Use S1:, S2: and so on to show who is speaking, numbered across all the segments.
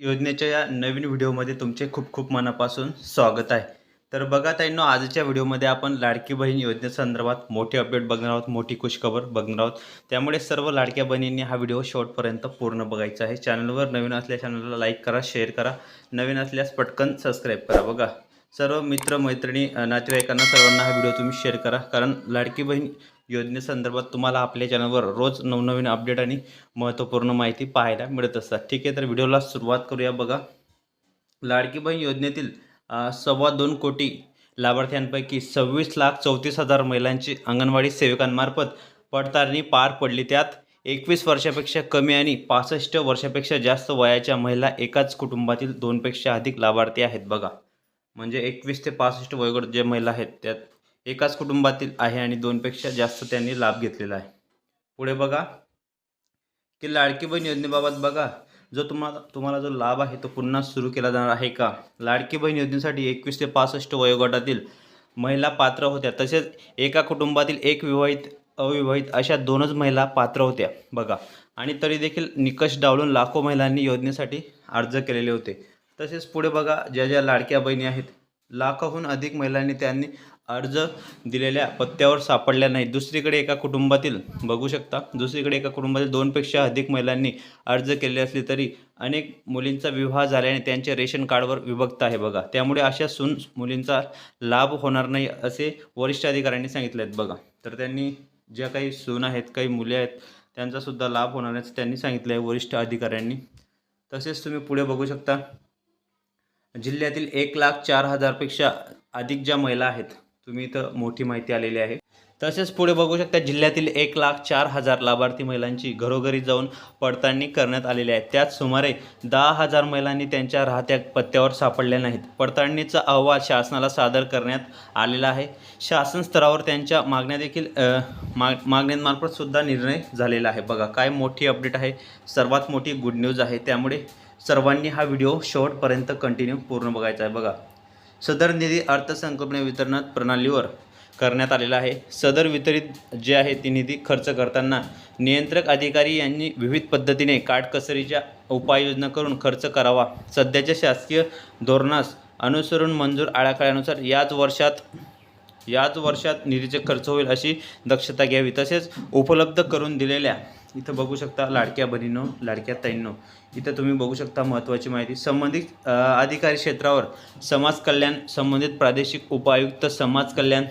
S1: योजनेच्या या नवीन व्हिडिओमध्ये तुमचे खूप खूप मनापासून स्वागत आहे. तर बघा ताईंनो आजच्या व्हिडिओमध्ये आपण लाडकी बहीण योजनेसंदर्भात मोठी अपडेट बघणार आहोत मोठी खुशखबर बघणार आहोत. त्यामुळे सर्व लाडक्या बहिणींनी हा व्हिडिओ शेवटपर्यंत पूर्ण बघायचा आहे. चॅनलवर नवीन असल्या चॅनलला लाईक करा शेअर करा नवीन असल्यास पटकन सबस्क्राईब करा बघा. सर्व मित्र मैत्रिणी नातेवाईकांना सर्वांना हा व्हिडिओ तुम्ही शेअर करा कारण लाडकी बहीण योजनेसंदर्भात तुम्हाला आपल्या चॅनलवर रोज नवनवीन अपडेट आणि महत्त्वपूर्ण माहिती पाहायला मिळत असतात. ठीक आहे तर व्हिडिओला सुरुवात करूया बघा. लाडकी बहीण योजनेतील सव्वा दोन कोटी लाभार्थ्यांपैकी सव्वीस लाख चौतीस हजार महिलांची अंगणवाडी सेवकांमार्फत पडताळणी पार पडली. त्यात एकवीस वर्षापेक्षा कमी आणि पासष्ट वर्षापेक्षा जास्त वयाच्या महिला एकाच कुटुंबातील दोनपेक्षा अधिक लाभार्थी आहेत बघा. म्हणजे एकवीस ते पासष्ट वयोगट जे महिला आहेत त्यात एकाच कुटुंबातील आहे आणि दोनपेक्षा जास्त त्यांनी लाभ घेतलेला आहे. पुढे बघा. की लाडकी बहीण योजनेबाबत बघा. जो तुम्हाला तुम्हाला जो लाभ आहे तो पुन्हा सुरू केला जाणार आहे का? लाडकी बहीण योजनेसाठी एकवीस ते पासष्ट वयोगटातील महिला पात्र होत्या. तसेच एका कुटुंबातील एक विवाहित अविवाहित अशा दोनच महिला पात्र होत्या. बघा. आणि तरी देखील निकष डावलून लाखो महिलांनी योजनेसाठी अर्ज केलेले होते. तसेच पुढे बघा. ज्या ज्या लाडक्या बहिणी आहेत लाखाहून अधिक महिलांनी त्यांनी अर्ज दिलेल्या पत्त्यावर सापडल्या नाही दुसरीकडे एका कुटुंबातील बघू शकता दुसरीकडे एका कुटुंबातील दोनपेक्षा अधिक महिलांनी अर्ज केले असले तरी अनेक मुलींचा विवाह झाल्याने त्यांच्या रेशन कार्डवर विभक्त आहे बघा. त्यामुळे अशा सून मुलींचा लाभ होणार नाही असे वरिष्ठ अधिकाऱ्यांनी सांगितले आहेत बघा. तर त्यांनी ज्या काही सून आहेत काही मुले आहेत त्यांचासुद्धा लाभ होणार आहे त्यांनी सांगितलं आहे वरिष्ठ अधिकाऱ्यांनी. तसेच तुम्ही पुढे बघू शकता जिल्ह्यातील एक लाख चार हजारपेक्षा अधिक ज्या महिला आहेत तुम्ही इथं मोठी माहिती आलेली आहे. तसेच पुढे बघू शकता जिल्ह्यातील एक लाख चार हजार लाभार्थी महिलांची घरोघरी जाऊन पडताळणी करण्यात आलेली आहे. त्यात सुमारे दहा हजार महिलांनी त्यांच्या राहत्या पत्त्यावर सापडल्या नाहीत. पडताळणीचा अहवाल शासनाला सादर करण्यात आलेला आहे. शासन स्तरावर त्यांच्या मागण्या देखील माग मागण्यांमार्फतसुद्धा निर्णय झालेला आहे. बघा काय मोठी अपडेट आहे. सर्वात मोठी गुड न्यूज आहे. त्यामुळे सर्वांनी हा व्हिडिओ शेवटपर्यंत कंटिन्यू पूर्ण बघायचा आहे. बघा सदर निधी अर्थसंकल्पने वितरणात प्रणालीवर करण्यात आलेला आहे. सदर वितरित जे आहे ती निधी खर्च करताना नियंत्रक अधिकारी यांनी विविध पद्धतीने काटकसरीच्या उपाययोजना करून खर्च करावा. सध्याच्या शासकीय धोरणास अनुसरून मंजूर आराखड्यानुसार याच वर्षात याच वर्षात निधीचे खर्च होईल अशी दक्षता घ्यावी. तसेच उपलब्ध करून दिलेल्या इथं बघू शकता लाडक्या बहिणीनो लाडक्या ताईंनो इथं तुम्ही बघू शकता महत्त्वाची माहिती. संबंधित अधिकारी क्षेत्रावर समाज कल्याण संबंधित प्रादेशिक उपायुक्त समाज कल्याण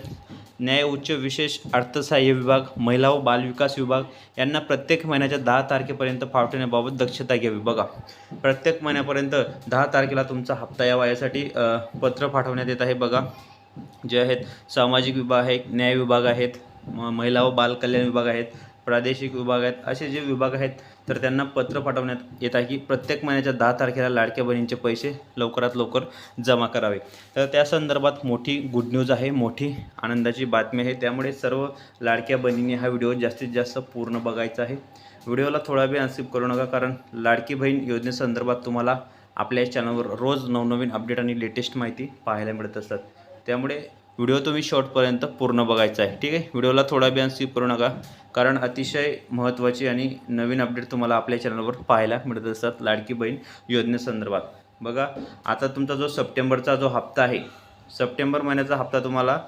S1: न्याय उच्च विशेष अर्थसहाय्य विभाग महिला व बालविकास विभाग यांना प्रत्येक महिन्याच्या दहा तारखेपर्यंत फावटण्याबाबत दक्षता घ्यावी. बघा प्रत्येक महिन्यापर्यंत दहा तारखेला तुमचा हप्ता यावा यासाठी पत्र पाठवण्यात येत आहे. बघा जे आहेत सामाजिक विभाग आहे न्याय विभाग आहेत म- महिला व बालकल्याण विभाग आहेत प्रादेशिक विभाग आहेत असे जे विभाग आहेत तर त्यांना पत्र पाठवण्यात येत आहे की प्रत्येक महिन्याच्या दहा तारखेला लाडक्या बहिणींचे पैसे लवकरात लवकर जमा करावे. तर त्या संदर्भात मोठी गुड न्यूज आहे मोठी आनंदाची बातमी आहे. त्यामुळे सर्व लाडक्या बहिणींनी हा व्हिडिओ जास्तीत जास्त पूर्ण बघायचा आहे. व्हिडिओला थोडा वेळ अनस्किप करू नका कारण लाडकी बहीण योजनेसंदर्भात तुम्हाला आपल्या चॅनलवर रोज नवनवीन अपडेट आणि लेटेस्ट माहिती पाहायला मिळत असतात. त्यामुळे व्हिडिओ तुम्ही शॉर्टपर्यंत पूर्ण बघायचा आहे. ठीक आहे? व्हिडिओला थोडा वेळ स्किप करू नका. कारण अतिशय महत्त्वाची आणि नवीन अपडेट तुम्हाला आपल्या चॅनलवर पाहायला मिळत असतात. लाडकी बहीण योजनेसंदर्भात. बघा आता तुमचा जो सप्टेंबरचा जो हप्ता आहे सप्टेंबर महिन्याचा हप्ता तुम्हाला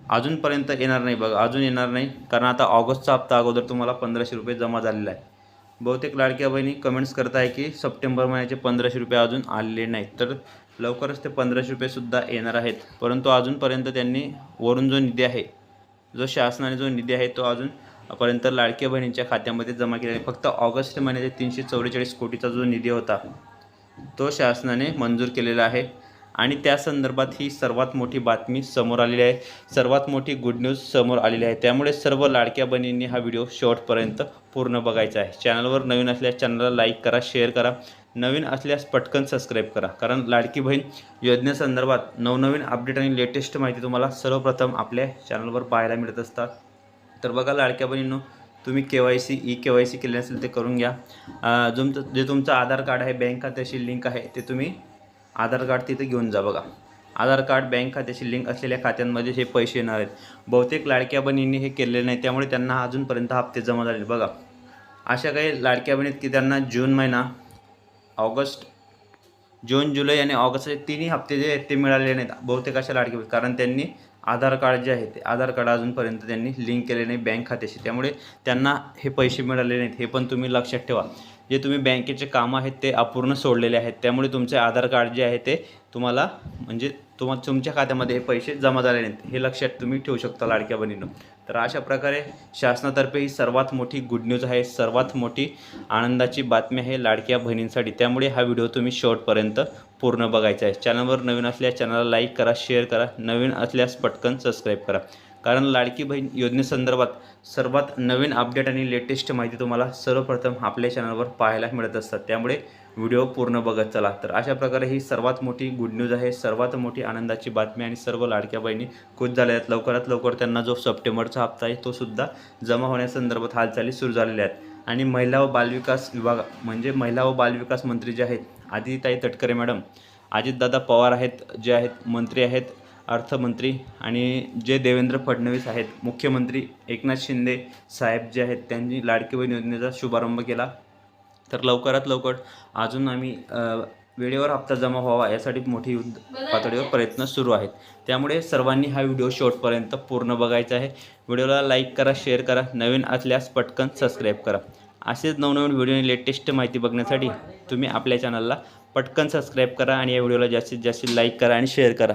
S1: अजूनपर्यंत येणार नाही बघा. अजून येणार नाही. कारण आता ऑगस्टचा हप्ता अगोदर तुम्हाला पंधराशे रुपये जमा झालेला आहे. बहुतेक लाडक्या बहिणी कमेंट्स करत आहे की सप्टेंबर महिन्याचे पंधराशे रुपये अजून आलेले नाहीत. तर लवकरच ते पंधराशे रुपयेसुद्धा येणार आहेत. परंतु अजूनपर्यंत त्यांनी वरून जो निधी आहे जो शासनाने जो निधी आहे तो अजून पर्यंत लाडक्या बहिणींच्या खात्यामध्ये जमा केलेला आहे. फक्त ऑगस्ट महिन्याचे तीनशे चौवेचाळीस कोटीचा जो निधी होता तो शासनाने मंजूर केलेला आहे. आणि त्या संदर्भात ही सर्वात मोठी बातमी समोर आलेली आहे. सर्वात मोठी गुड न्यूज समोर आलेली आहे. त्यामुळे सर्व लाडक्या बहिणींनी हा व्हिडिओ शेवटपर्यंत पूर्ण बघायचा आहे. चॅनलवर नवीन असल्यास चॅनलला लाईक करा शेअर करा. नवीन असल्यास पटकन सबस्क्राईब करा. कारण लाडकी बहीण योजनेसंदर्भात नवनवीन अपडेट आणि लेटेस्ट माहिती तुम्हाला सर्वप्रथम आपल्या चॅनलवर पाहायला मिळत असतात. तर बघा लाडक्या बहिणींनो तुम्ही K Y C K Y C C केले असेल ते करून घ्या. तुमचं जे तुमचं आधार कार्ड आहे बँक खात्याशी लिंक आहे ते तुम्ही आधार कार्ड तिथे घेऊन जा बघा. आधार कार्ड बँक खात्याशी लिंक असलेल्या खात्यांमध्ये हे पैसे येणार आहेत. बहुतेक लाडक्या बहिणींनी हे केलेले नाही त्यामुळे त्यांना अजूनपर्यंत हप्ते जमा झाले बघा. अशा काही लाडक्या बहिणीत की त्यांना जून महिना ऑगस्ट जून जुलै आणि ऑगस्टचे तिन्ही हप्ते जे आहेत ते मिळाले नाहीत. बहुतेक अशा लाडके कारण त्यांनी आधार कार्ड जे आहे ते आधार कार्ड अजूनपर्यंत त्यांनी लिंक केले नाही बँक खात्याशी. त्यामुळे त्यांना हे पैसे मिळाले नाहीत. हे पण तुम्ही लक्षात ठेवा. जे तुम्ही बँकेचे कामं आहेत ते अपूर्ण सोडलेले आहेत. त्यामुळे तुमचे आधार कार्ड जे आहे ते तुम्हाला म्हणजे तुम्हा तुमच्या खात्यामध्ये हे पैसे जमा झाले नाहीत. हे लक्षात तुम्ही ठेवू शकता लाडक्या बहिणीनं. तर अशा प्रकारे शासनातर्फे ही सर्वात मोठी गुड न्यूज आहे. सर्वात मोठी आनंदाची बातमी आहे लाडक्या बहिणींसाठी. त्यामुळे हा व्हिडिओ तुम्ही शेवटपर्यंत पूर्ण बघायचा आहे. चॅनलवर नवीन असल्यास चॅनलला लाईक करा शेअर करा. नवीन असल्यास पटकन सबस्क्राईब करा. कारण लाडकी बहीण योजनेसंदर्भात सर्वात नवीन अपडेट आणि लेटेस्ट माहिती तुम्हाला सर्वप्रथम आपल्या चॅनलवर पाहायला मिळत असतात. त्यामुळे व्हिडिओ पूर्ण बघत चला. तर अशा प्रकारे ही सर्वात मोठी गुड न्यूज आहे. सर्वात मोठी आनंदाची बातमी आणि सर्व लाडक्या बहिणी खुश झाल्या आहेत. लवकरात लवकर त्यांना जो सप्टेंबरचा हप्ता आहे तो सुद्धा जमा होण्यासंदर्भात हालचाली सुरू झालेल्या आहेत. आणि महिला व बालविकास विभाग म्हणजे महिला व बालविकास मंत्री जे आहेत आदिताई तटकरे मॅडम अजितदादा पवार आहेत जे आहेत मंत्री आहेत अर्थमंत्री आणि जे देवेंद्र फडणवीस आहेत मुख्यमंत्री एकनाथ शिंदे साहेब जे आहेत त्यांनी लाडकी बहीण योजनेचा शुभारंभ केला. तर लवकरात लवकर अजून आम्ही वेळेवर हप्ता जमा व्हावा यासाठी मोठी युद्ध पातळीवर प्रयत्न सुरू आहेत. त्यामुळे सर्वांनी हा व्हिडिओ शेवटपर्यंत पूर्ण बघायचा आहे. व्हिडिओला लाईक करा शेअर करा नवीन असल्यास पटकन सबस्क्राईब करा. असेच नवनवीन व्हिडिओ लेटेस्ट माहिती बघण्यासाठी तुम्ही आपल्या चॅनलला पटकन सबस्क्राईब करा आणि या व्हिडिओला जास्तीत जास्त लाईक करा आणि शेअर करा.